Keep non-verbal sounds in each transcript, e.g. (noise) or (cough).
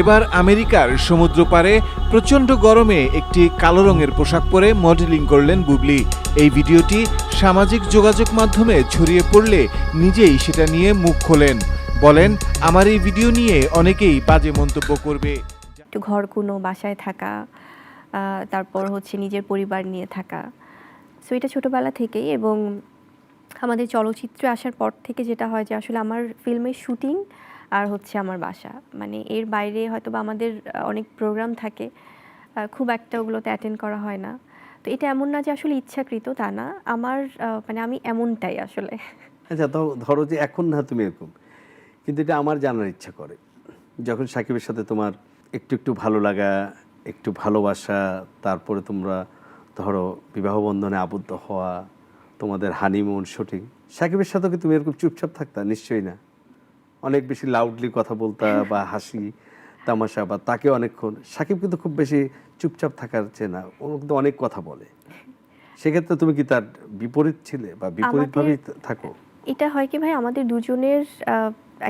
এবার আমেরিকার সমুদ্র পারে প্রচণ্ড গরমে একটি কালো রঙের পোশাক পরে মডেলিং করলেন বুবলি। এই ভিডিওটি সামাজিক যোগাযোগ মাধ্যমে ছড়িয়ে পড়লে নিজেই সেটা নিয়ে মুখ খোলেন। বলেন, আমার এই ভিডিও নিয়ে অনেকেই বাজে মন্তব্য করবে। একটু ঘর কোনো বাসায় থাকা তারপর হচ্ছে নিজের পরিবার নিয়ে থাকা। সো এটা ছোটোবেলা থেকেই এবং আমাদের চলচ্চিত্রে আসার পর থেকে যেটা হয় যে আসলে আমার ফিল্মের শুটিং আর হচ্ছে আমার বাসা। মানে এর বাইরে হয়তো বা আমাদের অনেক প্রোগ্রাম থাকে খুব একটা ওগুলোতে অ্যাটেন্ড করা হয় না। তো এটা এমন না যে আসলে ইচ্ছাকৃত তা না। আমার মানে আমি এমনটাই আসলে। আচ্ছা তো ধরো যে এখন না তুমি এরকম, কিন্তু এটা আমার জানার ইচ্ছা করে। যখন সাকিবের সাথে তোমার একটু একটু ভালো লাগা, একটু ভালোবাসা, তারপরে তোমরা ধরো বিবাহ বন্ধনে আবদ্ধ হওয়া, তোমাদের হানিমুন শুটিং সাকিবের সাথে কি তুমি এরকম চুপচাপ থাকতা? নিশ্চয়ই না। অনেক বেশি লাউডলি কথা বলতা বা হাসি তামাশা বা তাকে অনেকক্ষণ। সাকিব কিন্তু খুব বেশি চুপচাপ থাকার চেয়ে না ও কিন্তু অনেক কথা বলে। সেক্ষেত্রে তুমি কি তার বিপরীত ছিলে বা বিপরীতভাবেই থাকো? এটা হয় কি ভাই আমাদের দুজনের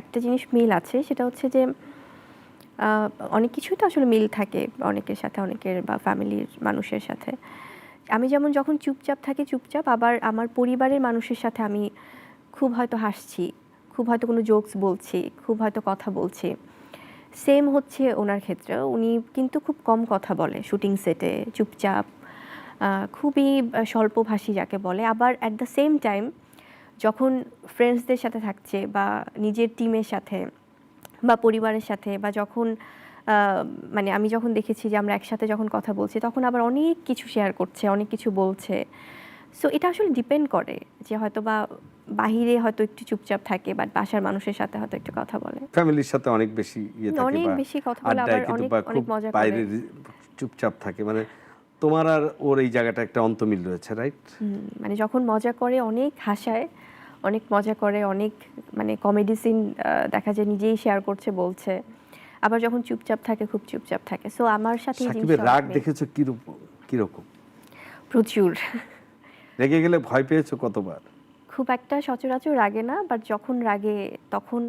একটা জিনিস মিল আছে সেটা হচ্ছে যে অনেক কিছুই তো আসলে মিল থাকে অনেকের সাথে অনেকের বা ফ্যামিলির মানুষের সাথে। আমি যেমন যখন চুপচাপ থাকি চুপচাপ আবার আমার পরিবারের মানুষের সাথে আমি খুব হয়তো হাসছি। খুব হয়তো কোনো জোকস বলছি, খুব হয়তো কথা বলছি। সেম হচ্ছে ওনার ক্ষেত্রে। উনি কিন্তু খুব কম কথা বলে শুটিং সেটে চুপচাপ খুবই স্বল্পভাষী যাকে বলে। আবার অ্যাট দ্য সেম টাইম যখন ফ্রেন্ডসদের সাথে থাকছে বা নিজের টিমের সাথে বা পরিবারের সাথে বা যখন মানে আমি যখন দেখেছি যে আমরা একসাথে যখন কথা বলছি, তখন আবার অনেক কিছু শেয়ার করছে, অনেক কিছু বলছে। সো এটা আসলে ডিপেন্ড করে যে হয়তো বা বাহিরে হয়তো একটু চুপচাপ থাকে বাট বাসার মানুষের সাথে হয়তো একটু কথা বলে। ফ্যামিলির সাথে অনেক বেশি ইয়ে থাকে অনেক বেশি কথা বলে, আবার অনেক- অনেক মজা করে। বাইরে চুপচাপ থাকে। মানে তোমার আর ওর এই জায়গাটা একটা অন্তমিল রয়েছে রাইট মানে যখন মজা করে অনেক হাসায় অনেক মজা করে অনেক মানে কমেডি সিন দেখা যায় নিজেই শেয়ার করছে বলছে। আবার যখন চুপচাপ থাকে খুব চুপচাপ থাকে। সো আমার সাথে রাগ। দেখেছ কীরকম কীরকম? প্রচুর। রেগে গেলে ভয় পেয়েছ কতবার? খুব একটা সচরাচর রাগে না বাট যখন রাগে তখন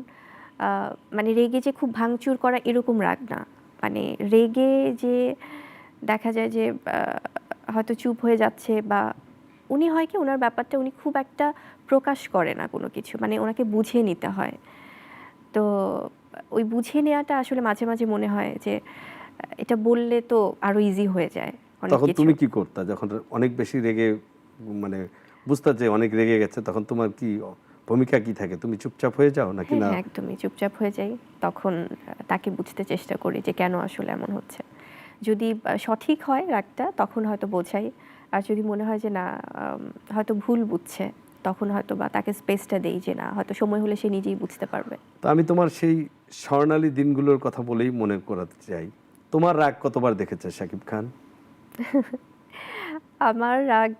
মানে রেগে যে খুব ভাঙচুর করা এরকম রাগ না। মানে রেগে যে দেখা যায় যে হয়তো চুপ হয়ে যাচ্ছে বা উনি হয় কি ওনার ব্যাপারটা উনি খুব একটা প্রকাশ করে না কোনো কিছু মানে ওনাকে বুঝিয়ে নিতে হয়। তো ওই বুঝিয়ে নেওয়াটা আসলে মাঝে মাঝে মনে হয় যে এটা বললে তো আরও ইজি হয়ে যায় অনেক তখন তুমি কি করতা যখন অনেক বেশি রেগে মানে বুঝতে যে অনেক রেগে গেছে তখন তোমার কি ভূমিকা কি থাকে? তুমি চুপচাপ হয়ে যাও নাকি হ্যাঁ না? হ্যাঁ, একদমই চুপচাপ হয়ে যাই। তখন তাকে বুঝতে চেষ্টা করি যে কেন আসলে এমন হচ্ছে। যদি সঠিক হয় রাগটা তখন হয়তো বোঝাই। আর যদি মনে হয় যে না হয়তো ভুল বুঝছে তখন হয়তো বা তাকে স্পেসটা দেই যে না হয়তো সময় হলে সে নিজেই বুঝতে পারবে। তো আমি তোমার সেই স্বর্ণালী দিনগুলোর কথা বলেই মনে করাতে চাই। তোমার রাগ কতবার দেখেছে শাকিব খান? (laughs) আমার রাগ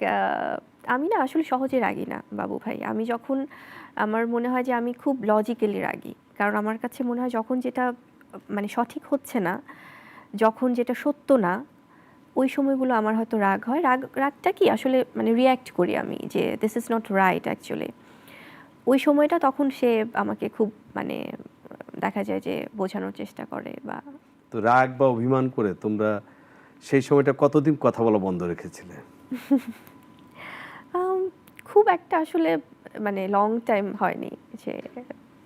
আমি না আসলে সহজে রাগি না, বাবু ভাই। আমি যখন, আমার মনে হয় যে আমি খুব লজিক্যালি রাগি। কারণ আমার কাছে মনে হয় যখন যেটা মানে সঠিক হচ্ছে না, যখন যেটা সত্য না, ওই সময়গুলো আমার হয়তো রাগ হয়। রাগ, রাগটা কি? আসলে মানে রিয়্যাক্ট করি আমি যে this is not right actually ওই সময়টা তখন সে আমাকে খুব মানে দেখা যায় যে বোঝানোর চেষ্টা করে বা তো রাগ বা অভিমান করে তোমরা সেই সময়টা কতদিন কথা বলা বন্ধ রেখেছিলে? খুব একটা আসলে মানে লং টাইম হয়নি যে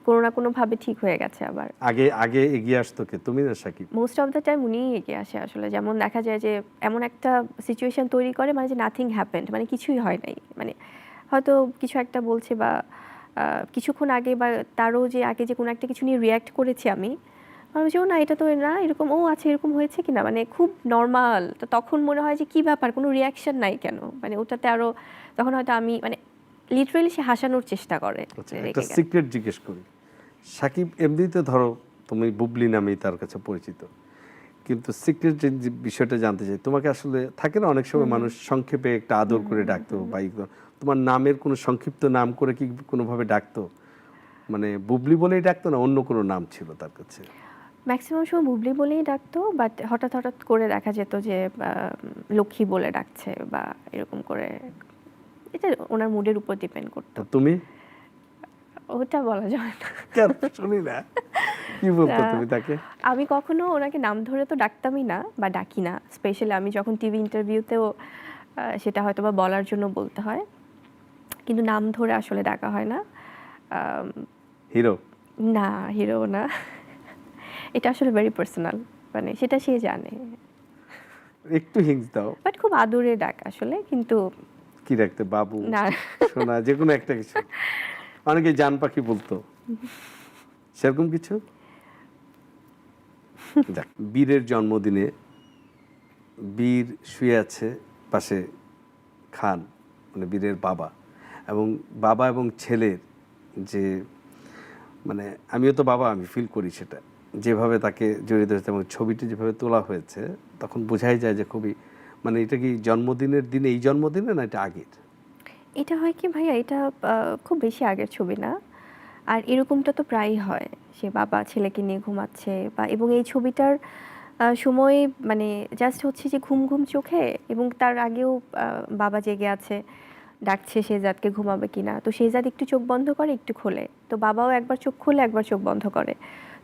কোনো না কোনোভাবে ঠিক হয়ে গেছে আবার। আগে আগে এগিয়ে আসতো কে? তুমি না Sakib? Most of the time উনিই এগিয়ে আসে আসলে। যেমন দেখা যায় যে এমন একটা সিচুয়েশন তৈরি করে মানে যে নাথিং হ্যাপেন্ড মানে কিছুই হয় নাই। মানে হয়তো কিছু একটা বলছে বা কিছুক্ষণ আগে বা তারও যে আগে যে কোনো একটা কিছু নিয়ে রিয়্যাক্ট করেছি আমি। আমি ও না এটা তো না এরকম ও আচ্ছা এরকম হয়েছে কিনা? মানে খুব নর্মাল তো তখন মনে হয় যে কি ব্যাপার কোনো রিয়াকশন নাই কেন? মানে ওটাতে আরও তখন হয়তো আমি মানে লিটারেলি সে হাসানোর চেষ্টা করে আচ্ছা একটা সিক্রেট জিজ্ঞেস করি। সাকিব এমনিতে ধরো তুমি বুবলি নামেই তার কাছে পরিচিত কিন্তু সিক্রেট যে যে বিষয়টা জানতে চাই তোমাকে আসলে থাকে না অনেক সময় মানুষ সংক্ষেপে একটা আদর করে ডাকতো বা তোমার নামের কোনো সংক্ষিপ্ত নাম করে কি কোনোভাবে ডাকতো? মানে বুবলি বলেই ডাকতো না অন্য কোনো নাম ছিল তার কাছে? ম্যাক্সিমাম সময় বুবলি বলেই ডাকতো বাট হঠাৎ হঠাৎ করে দেখা যেত যে লক্ষ্মী বলে ডাকছে বা এরকম করে। এটা ওনার মুডের উপর ডিপেন্ড করতো। তুমি? ওটা বলা যায় না। শুনি না। কি বলতো তুমি তাকে? আমি কখনো ওনাকে নাম ধরে তো ডাকতামই না বা ডাকি না। স্পেশালি আমি যখন টিভি ইন্টারভিউতেও সেটা হয়তো বা বলার জন্য বলতে হয়। কিন্তু নাম ধরে আসলে ডাকা হয় না। হিরো? না হিরো না। এটা আসলে ভেরি পার্সোনাল মানে সেটা সে জানে। একটু হিংস দাও। বাট খুব আদরে ডাক আসলে কিন্তু কি রাখতে বাবু না। সোনা যে কোনো একটা কিছু। অনেকে জান পাখি বলতো। সেরকম কিছু? বীরের জন্মদিনে বীর শুয়ে আছে পাশে খান মানে বীরের বাবা। এবং বাবা এবং ছেলের যে মানে আমিও তো বাবা আমি ফিল করি সেটা। যেভাবে তাকে জড়িয়ে ধরেছে এবং ছবিটি যেভাবে তোলা হয়েছে, তখন বোঝাই যায় যে খুবই মানে এটা কি জন্মদিনের দিনে, এই জন্মদিনে না এটা আগের? এটা হয় কি ভাইয়া, এটা খুব বেশি আগের ছবি না। আর এরকমটা তো প্রায়ই হয়, সে বাবা ছেলেকে নিয়ে ঘুমাচ্ছে বা, এবং এই ছবিটার সময় মানে জাস্ট হচ্ছে যে ঘুম ঘুম চোখে এবং তার আগেও বাবা জেগে আছে, ডাকছে শেজাদকে ঘুমাবে কিনা। তো শেজাদ একটু চোখ বন্ধ করে, একটু খোলে। তো বাবাও একবার চোখ খোলে, একবার চোখ বন্ধ করে।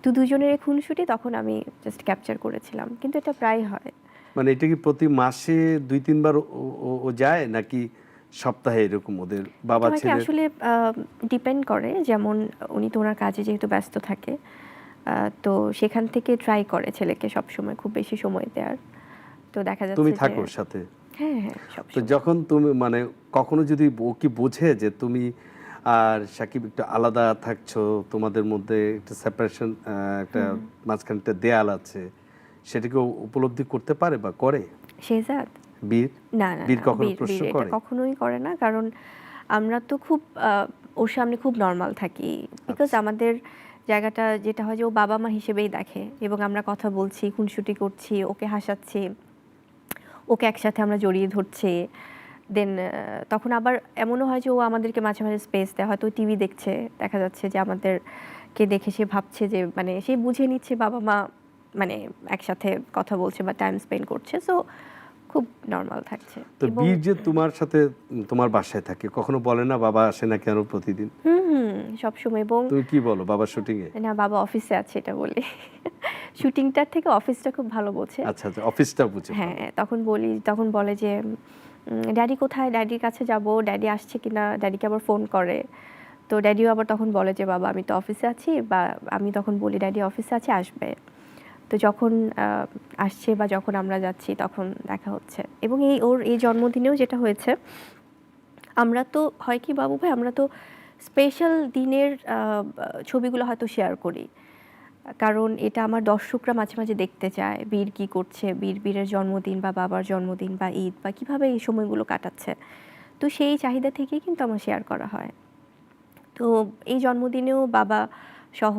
তো দুজনের খুনসুটি তখন আমি জাস্ট ক্যাপচার করেছিলাম কিন্তু এটা প্রায় হয়। মানে এটা কি প্রতি মাসে দুই তিনবার ও- যায় নাকি সপ্তাহে এরকম ওদের বাবা ছেলে আসলে ডিপেন্ড করে যেমন উনি তো ওনার কাজে যেহেতু ব্যস্ত থাকে তো সেখান থেকে ট্রাই করে ছেলেকে সব সময় খুব বেশি সময় দেওয়ার তো দেখা যাচ্ছে তুমি থাকো সাথে? হ্যাঁ হ্যাঁ তো যখন তুমি মানে কখনো যদি ও কি বোঝে যে তুমি আর সাকিব একটু আলাদা থাকছো তোমাদের মধ্যে একটা সেপারেশন একটা মাঝখানে একটা দেয়াল আছে সেটাকে উপলব্ধি করতে পারে বা করে? শেজাদ বীর? না না বীর কখনো প্রশ্ন করে? কখনোই করে না কারণ আমরা তো খুব ওর সামনে খুব নর্মাল থাকি। বিকজ আচ্ছা। আমাদের জায়গাটা যেটা হয় যে ও বাবা মা হিসেবেই দেখে এবং আমরা কথা বলছি খুনসুটি করছি ওকে হাসাচ্ছি ওকে একসাথে আমরা জড়িয়ে ধরছি। দেন তখন আবার এমনও হয় যে ও আমাদেরকে মাঝে মাঝে স্পেস দেয়। হয়তো টিভি দেখছে দেখা যাচ্ছে যে আমাদেরকে দেখে সে ভাবছে যে মানে সে বুঝে নিচ্ছে বাবা মা মানে একসাথে কথা বলছে বা টাইম স্পেন্ড করছে। সো খুব নর্মাল থাকছে। তো বীর যে তোমার সাথে তোমার বাসায় থাকে কখনো বলে না বাবা আসে না কেন প্রতিদিন? হুম হুম সবসময় এবং তুমি কি বলো বাবা শুটিং এ? না বাবা অফিসে আছে এটা বলি। (laughs) শুটিংটার থেকে অফিসটা খুব ভালো বোঝে। আচ্ছা আচ্ছা অফিসটা বুঝে। হ্যাঁ তখন বলি তখন বলে যে ড্যাডি কোথায়? ড্যাডির কাছে যাব। ড্যাডি আসছে কিনা? ড্যাডিকে আবার ফোন করে। তো ড্যাডিও আবার তখন বলে যে, বাবা, আমি তো অফিসে আছি বা আমি তখন বলি ড্যাডি অফিসে আছে, আসবে। তো যখন আসছে বা যখন আমরা যাচ্ছি, তখন দেখা হচ্ছে। এবং এই ওর এই জন্মদিনেও যেটা হয়েছে, আমরা তো, হয় কি বাবু ভাই আমরা তো স্পেশাল দিনের ছবিগুলো হয়তো শেয়ার করি। কারণ এটা আমার দর্শকরা মাঝে মাঝে দেখতে চায়, বীর কি করছে, বীর, বীরের জন্মদিন বা বাবার জন্মদিন বা ঈদ বা কীভাবে এই সময়গুলো কাটাচ্ছে। তো সেই চাহিদা থেকেই কিন্তু আমার শেয়ার করা হয়। তো এই জন্মদিনেও বাবা সহ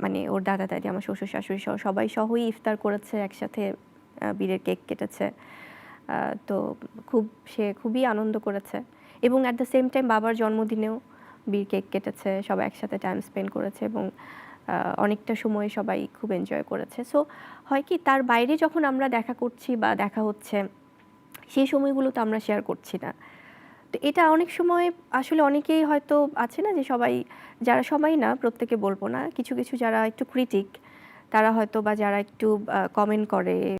মানে ওর দাদা, দাদি, আমার শ্বশুর, শাশুড়ি সহ, সবাই সহই ইফতার করেছে, একসাথে বীরের কেক কেটেছে। তো খুব, সে খুবই আনন্দ করেছে। এবং অ্যাট দ্য সেম টাইম বাবার জন্মদিনেও বীর কেক কেটেছে, সবাই একসাথে টাইম স্পেন্ড করেছে এবং অনেকটা সময় সবাই খুব এনজয় করেছে। সো হয় কি, তার বাইরে যখন আমরা দেখা করছি বা দেখা হচ্ছে, সেই সময়গুলো তো আমরা শেয়ার করছি না। তো এটা অনেক সময় আসলে অনেকেই হয়তো আছে না যে সবাই, যারা সবাই না, প্রত্যেকে বলব না। কিছু কিছু যারা একটু ক্রিটিক তারা হয়তো বা যারা একটু কমেন্ট করে।